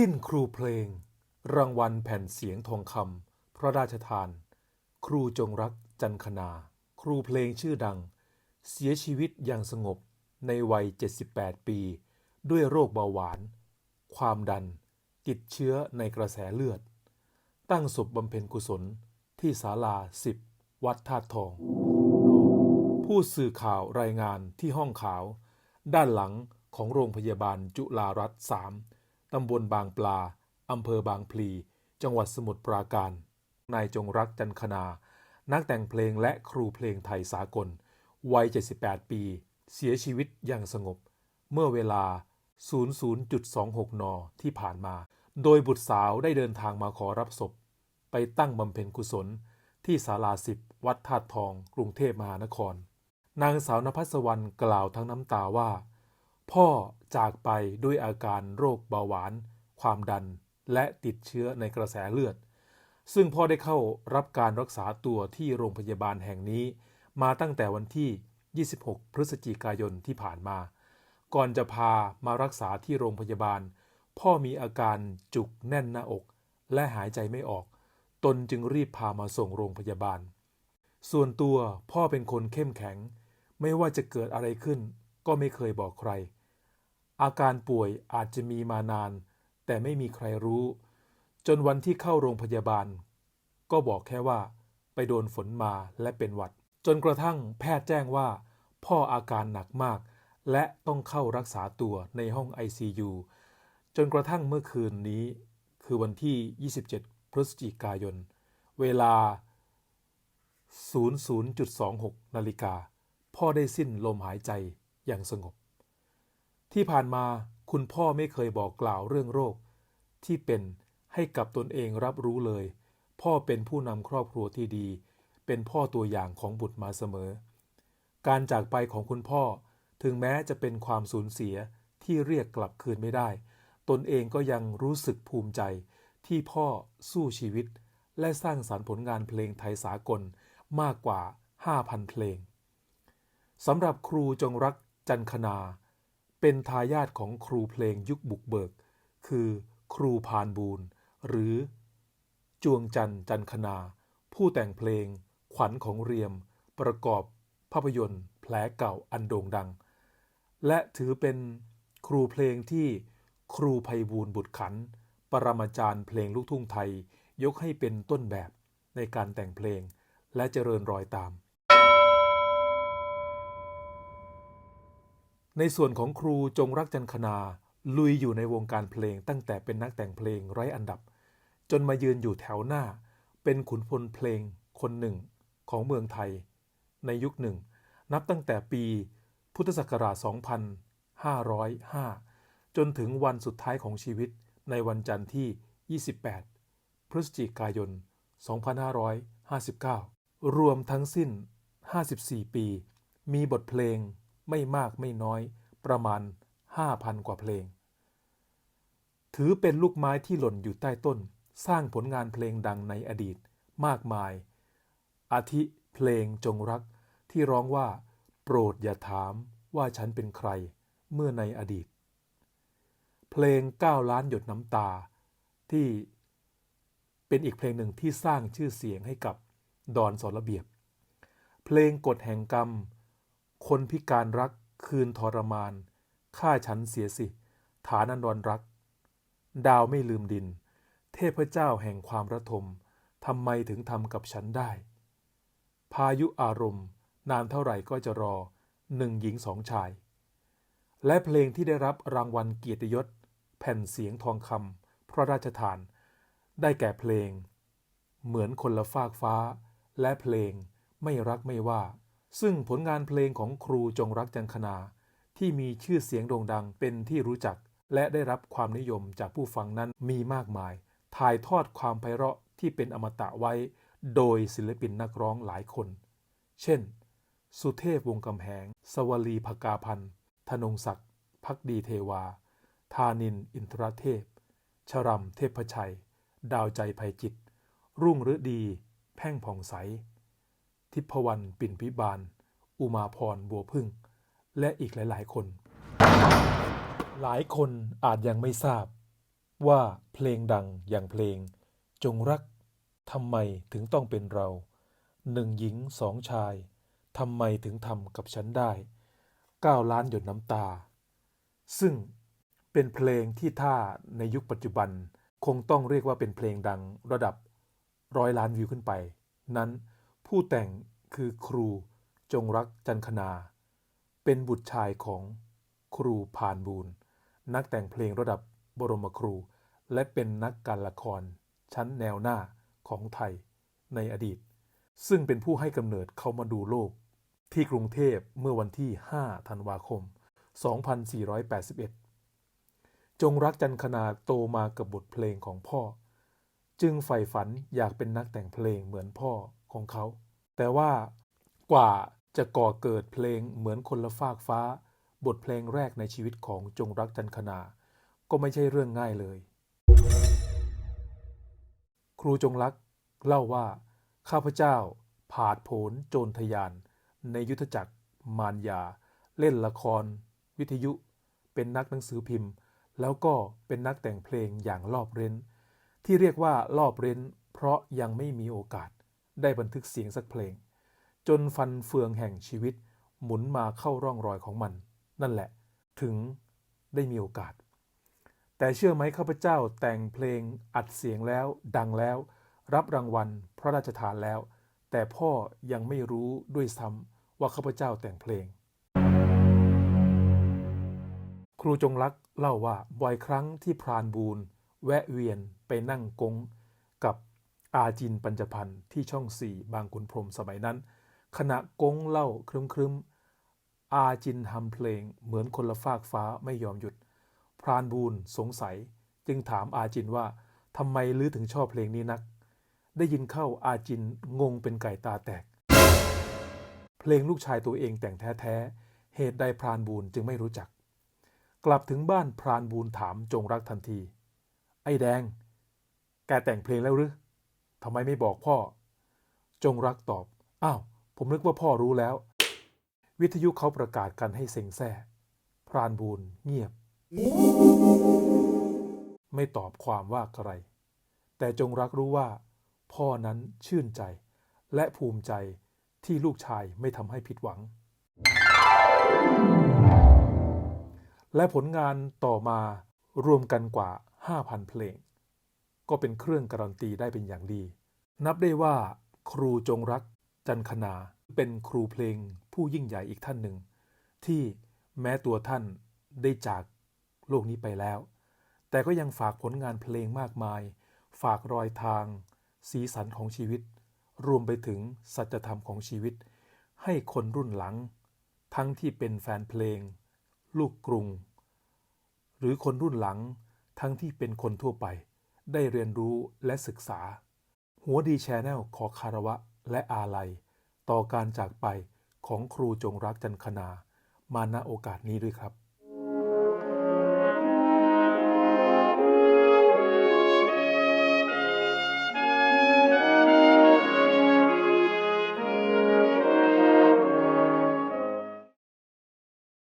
สิ้นครูเพลง รางวัลแผ่นเสียงทองคำพระราชทาน ครูจงรักจันคนา ครูเพลงชื่อดัง เสียชีวิตอย่างสงบในวัย 78 ปี ด้วยโรคเบาหวาน ความดัน ติดเชื้อในกระแสเลือด ตั้งศพบำเพ็ญกุศลที่ศาลา 10 วัดธาตุทอง ผู้สื่อข่าวรายงานที่ห้องขาว ด้านหลังของโรงพยาบาลจุฬารัตน์3 ตำบลบางปลา อำเภอบางพลี จังหวัดสมุทรปราการ นายจงรักจันคนา นักแต่งเพลงและครูเพลงไทยสากล วัย 78 ปี เสียชีวิตอย่างสงบ เมื่อเวลา 00.26 น ที่ผ่านมา โดยบุตรสาวได้เดินทางมาขอรับศพ ไปตั้งบำเพ็ญกุศล ที่ศาลาสิบวัดธาตุทอง กรุงเทพมหานคร นางสาวนภัสวรรณกล่าวทั้งน้ำตาว่า พ่อจากไปด้วยอาการโรคเบาหวาน ความดัน และติดเชื้อในกระแสเลือด ซึ่งพ่อได้เข้ารับการรักษาตัวที่โรงพยาบาลแห่งนี้ มาตั้งแต่วันที่ 26 พฤศจิกายนที่ผ่านมา ก่อนจะพามารักษาที่โรงพยาบาล พ่อมีอาการจุกแน่นหน้าอก และหายใจไม่ออก ตนจึงรีบพามาส่งโรงพยาบาล ส่วนตัวพ่อเป็นคนเข้มแข็ง ไม่ว่าจะเกิดอะไรขึ้น ก็ไม่เคยบอกใคร อาการป่วยอาจจะมีมานาน แต่ไม่มีใครรู้ จนวันที่เข้าโรงพยาบาล ก็บอกแค่ว่า ไปโดนฝนมาและเป็นหวัด จนกระทั่งแพทย์แจ้งว่า พ่ออาการหนักมาก และต้องเข้ารักษาตัวในห้อง ICU จนกระทั่งเมื่อคืนนี้ คือวันที่ 27 พฤศจิกายน เวลา 00.26 นาฬิกา พ่อได้สิ้นลมหายใจอย่างสงบ ที่ผ่านมาคุณพ่อไม่เคยบอกกล่าวเรื่องโรค ที่เป็นให้กับตนเองรับรู้เลย พ่อเป็นผู้นำครอบครัวที่ดี เป็นพ่อตัวอย่างของบุตรมาเสมอ การจากไปของคุณพ่อถึงแม้จะเป็นความสูญเสียที่เรียกกลับคืนไม่ได้ ตนเองก็ยังรู้สึกภูมิใจ ที่พ่อสู้ชีวิต และสร้างสารรค์ผลงานเพลงไทยสากลมากกว่า 5,000 เพลงสำหรับครูจงรักจันคนา เป็นทายาทของครูเพลงยุคบุกเบิก คือครูพานบูนหรือ จวงจันจันคนาผู้แต่งเพลง ขวัญของเรียม ประกอบภาพยนตร์ แผลเก่าอันโด่งดัง และถือเป็นครูเพลงที่ครูไพบูลบุตรขัน ปรมาจารย์เพลงลูกทุ่งไทย ยกให้เป็นต้นแบบในการแต่งเพลงและเจริญรอยตาม ในส่วนของครูจงรักจันคนาลุยอยู่ในวงการเพลงตั้งแต่เป็นนักแต่งเพลงไร้อันดับ จนมายืนอยู่แถวหน้า เป็นขุนพลเพลงคนหนึ่งของเมืองไทย ในยุคหนึ่ง นับตั้งแต่ปีพุทธศักราช 2505 จนถึงวันสุดท้ายของชีวิตในวันจันทร์ที่ 28 พฤศจิกายน 2559 รวมทั้งสิ้น 54 ปี มีบทเพลง ไม่มากไม่น้อยประมาณ 5,000 กว่าเพลง ถือเป็นลูกไม้ที่หล่นอยู่ใต้ต้น สร้างผลงานเพลงดังในอดีตมากมาย อาทิเพลงจงรักที่ร้องว่า โปรดอย่าถามว่าฉันเป็นใครเมื่อในอดีต เพลง 9 ล้านหยดน้ำตา ที่เป็นอีกเพลงหนึ่งที่สร้างชื่อเสียงให้กับดอนสอนระเบียบ เพลงกฎแห่งกรรม คนพิการรักคืนทรมานฆ่าฉันเสียสิ ฐานันดรรัก ดาวไม่ลืมดิน เทพเจ้าแห่งความระทมทำไมถึงทำกับฉันได้ พายุอารมณ์ นานเท่าไหร่ก็จะรอหนึ่งหญิงสองชาย และเพลงที่ได้รับรางวัลเกียรติยศ แผ่นเสียงทองคำพระราชทาน ได้แก่เพลง เหมือนคนละฟากฟ้า และเพลงไม่รักไม่ว่า ซึ่งผลงานเพลงของครูจงรักจันคนาที่มีชื่อเสียงโด่งดังเป็นที่รู้จัก และได้รับความนิยมจากผู้ฟังนั้นมีมากมาย ถ่ายทอดความไพเราะที่เป็นอมตะไว้ โดยศิลปินนักร้องหลายคน เช่น สุเทพวงกำแหง สวลีภกาพันธ์ธนงศักดิ์พักดีเทวา ธานิน อินทรเทพ ชรัมเทพชัย ดาวใจภัยจิต รุ่งฤดี แพ่งผ่องใส ทิพวรรณปิ่นพิบาล อุมาพรบัวพึ่ง และอีกหลาย ๆ คน หลายคนอาจยังไม่ทราบ ว่าเพลงดังอย่างเพลง จงรักทำไมถึงต้องเป็นเราหนึ่งหญิงสองชายทำไมถึงทำกับฉันได้เก้าล้านหยดน้ำตา ซึ่งเป็นเพลงที่ถ้าในยุคปัจจุบันคงต้องเรียกว่าเป็นเพลงดังระดับร้อยล้านวิวขึ้นไป นั้น ผู้แต่งคือครูจงรักจันคนา เป็นบุตรชายของครูพานบูรณ์นักแต่งเพลงระดับบรมครู และเป็นนักการละคร ชั้นแนวหน้าของไทยในอดีต ซึ่งเป็นผู้ให้กำเนิดเขามาดูโลก ที่กรุงเทพเมื่อวันที่ 5 ธันวาคม 2481 จงรักจันคนาโตมากับบทเพลงของพ่อ จึงใฝ่ฝันอยากเป็นนักแต่งเพลงเหมือนพ่อ ของเขา แต่ว่ากว่าจะก่อเกิดเพลงเหมือนคนละฟากฟ้า บทเพลงแรกในชีวิตของจงรักจันคนา ก็ไม่ใช่เรื่องง่ายเลย ครูจงรักเล่าว่า ข้าพเจ้า ผาดโผนโจรทยาน ในยุทธจักร มารยา เล่นละคร วิทยุ เป็นนักหนังสือพิมพ์ แล้วก็เป็นนักแต่งเพลงอย่างรอบเร้น ที่เรียกว่ารอบเร้น เพราะยังไม่มีโอกาส ได้บันทึกเสียงสักเพลง จนฟันเฟืองแห่งชีวิต หมุนมาเข้าร่องรอยของมัน นั่นแหละ ถึงได้มีโอกาส แต่เชื่อไหมข้าพเจ้าแต่งเพลงอัดเสียงแล้ว ดังแล้ว รับรางวัลพระราชทานแล้ว แต่พ่อยังไม่รู้ด้วยซ้ำว่าข้าพเจ้าแต่งเพลงครูจงรักเล่าว่าบ่อยครั้งที่พรานบูนแวะเวียนไปนั่งกงกับ อาจินปัญจพันธ์ที่ช่องสี่บางขุนพรมสมัยนั้น ขณะกงเล่าครึมครึมๆอาจินทำเพลงเหมือนคนละฟากฟ้าไม่ยอมหยุด พรานบูนสงสัย จึงถามอาจินว่าทำไมลือถึงชอบเพลงนี้นัก ได้ยินเข้าอาจินงงเป็นไก่ตาแตก เพลงลูกชายตัวเองแต่งแท้ๆ เหตุใดพรานบูนจึงไม่รู้จัก กลับถึงบ้านพรานบูนถามจงรักทันที ไอ้แดง แกแต่งเพลงแล้วหรือ ทำไมไม่บอกพ่อ จงรักตอบ อ้าว ผมนึกว่าพ่อรู้แล้ว วิทยุเขาประกาศกันให้เซ็งแซ่ พรานบูนเงียบ ไม่ตอบความว่าอะไร แต่จงรักรู้ว่า พ่อนั้นชื่นใจ และภูมิใจที่ลูกชายไม่ทำให้ผิดหวัง และผลงานต่อมารวมกันกว่า 5,000 เพลง ก็เป็นเครื่องการันตีได้เป็นอย่างดี นับได้ว่า ครูจงรัก จันคนาเป็นครูเพลงผู้ยิ่งใหญ่อีกท่านหนึ่ง ที่แม้ตัวท่านได้จากโลกนี้ไปแล้ว แต่ก็ยังฝากผลงานเพลงมากมาย ฝากรอยทาง สีสันของชีวิต รวมไปถึงสัจธรรมของชีวิต ให้คนรุ่นหลัง ทั้งที่เป็นแฟนเพลง ลูกกรุง หรือคนรุ่นหลังทั้งที่เป็นคนทั่วไป ได้เรียนรู้และศึกษา หัวดีแชนแนลขอคารวะและอาลัย ต่อการจากไปของครูจงรักจันคนา มาณโอกาสนี้ด้วยครับ